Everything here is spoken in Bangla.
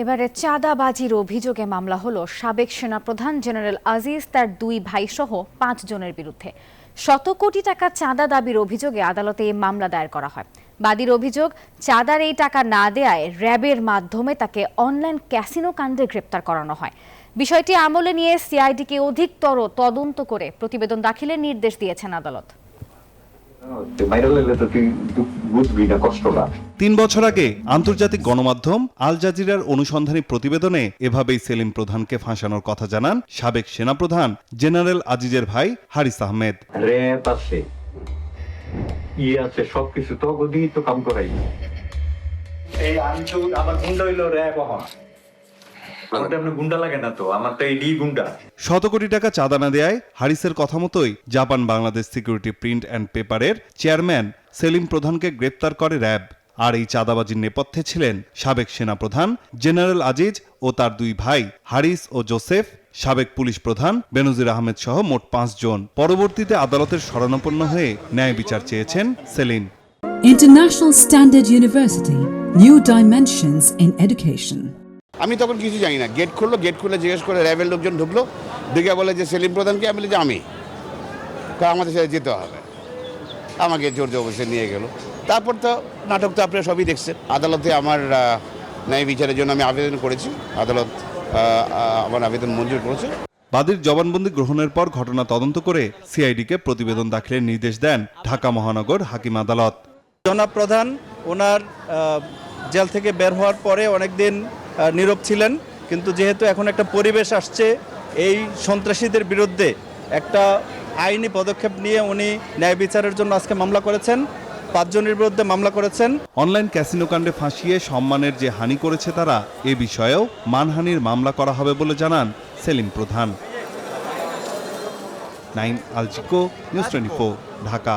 এবারে চাঁদাবাজির অভিযোগে মামলা হলো সাবেক সেনাপ্রধান জেনারেল আজিজ, তার দুই ভাই সহ পাঁচ জনের বিরুদ্ধে। শত কোটি টাকা চাঁদা দাবির অভিযোগে আদালতে এই মামলা দায়ের করা হয়। বাদীর অভিযোগ, চাঁদার এই টাকা না দেয়ায় র্যাবের মাধ্যমে তাকে অনলাইন ক্যাসিনো কাণ্ডে গ্রেপ্তার করানো হয়। বিষয়টি আমলে নিয়ে সিআইডিকে অধিকতর তদন্ত করে প্রতিবেদন দাখিলের নির্দেশ দিয়েছেন আদালত। তিন বছর আগে আন্তর্জাতিক গণমাধ্যম আল জাজিরার অনুসন্ধানী প্রতিবেদনে এভাবেই সেলিম প্রধানকে ফাঁসানোর কথা জানান সাবেক সেনাপ্রধান জেনারেল আজিজের ভাই হারিস আহমেদ। র্যাপ আছে ইয়ে আছে সবকিছু তো কাম করাই। এই আমি তো আমার গুন্ডা হইল র্যাপ হন আমার তো এমনি গুন্ডা লাগে না তো আমার তো এই ডি গুন্ডা। শত কোটি টাকা চাঁদা না দেয় হারিসের কথা মতোই Japan Bangladesh security print and পেপারের চেয়ারম্যান সেলিম প্রধানকে গ্রেপ্তার করে র্যাব। আর এই চাঁদাবাজির নেপথ্যে ছিলেন সাবেক সেনাপ্রধান জেনারেল আজিজ ও তার দুই ভাই হারিস ও জোসেফ। সাবেক পুলিশ প্রধান বেনজির আহমেদ সহ মোট পাঁচজন পরবর্তীতে আদালতের শরণাপন্ন হয়ে ন্যায় বিচার চেয়েছেন Selim. International Standard University, New Dimensions in Education. আমি তখন কিছু জানি না। গেট খুললো গেট খুলে জিজ্ঞেস করে র্যাবের লোকজন ঢুকলো। ঢুকে বলে যে সেলিম প্রধানকে? আমি বলি যে আমি। তা আমাদের সাথে যেতে হবে। আমাকে জোর জবরদস্তি নিয়ে গেল। তারপর তো নাটক তো আপনারা সবই দেখছেন। আদালতে আমার ন্যায় বিচারের জন্য আমি আবেদন করেছি। আদালত আমার আবেদন মঞ্জুর করেছে। বাদীর জবানবন্দি গ্রহণের পর ঘটনা তদন্ত করে সিআইডিকে প্রতিবেদন দাখিলের নির্দেশ দেন ঢাকা মহানগর হাকিম আদালত। জনাব প্রধান ওনার জেল থেকে বের হওয়ার পরে অনেকদিন নীরব ছিলেন। কিন্তু যেহেতু এখন একটা পরিবেশ আসছে, এই সন্ত্রাসীদের বিরুদ্ধে একটা আইনি পদক্ষেপ নিয়ে উনি ন্যায় বিচারের জন্য আজকে মামলা করেছেন, পাঁচজনের বিরুদ্ধে মামলা করেছেন। অনলাইন ক্যাসিনো কাণ্ডে ফাঁসিয়ে সম্মানের যে হানি করেছে তারা, এ বিষয়েও মানহানির মামলা করা হবে বলে জানান সেলিম প্রধান। নাইন আলচিকো নিউজ টোয়েন্টি ঢাকা।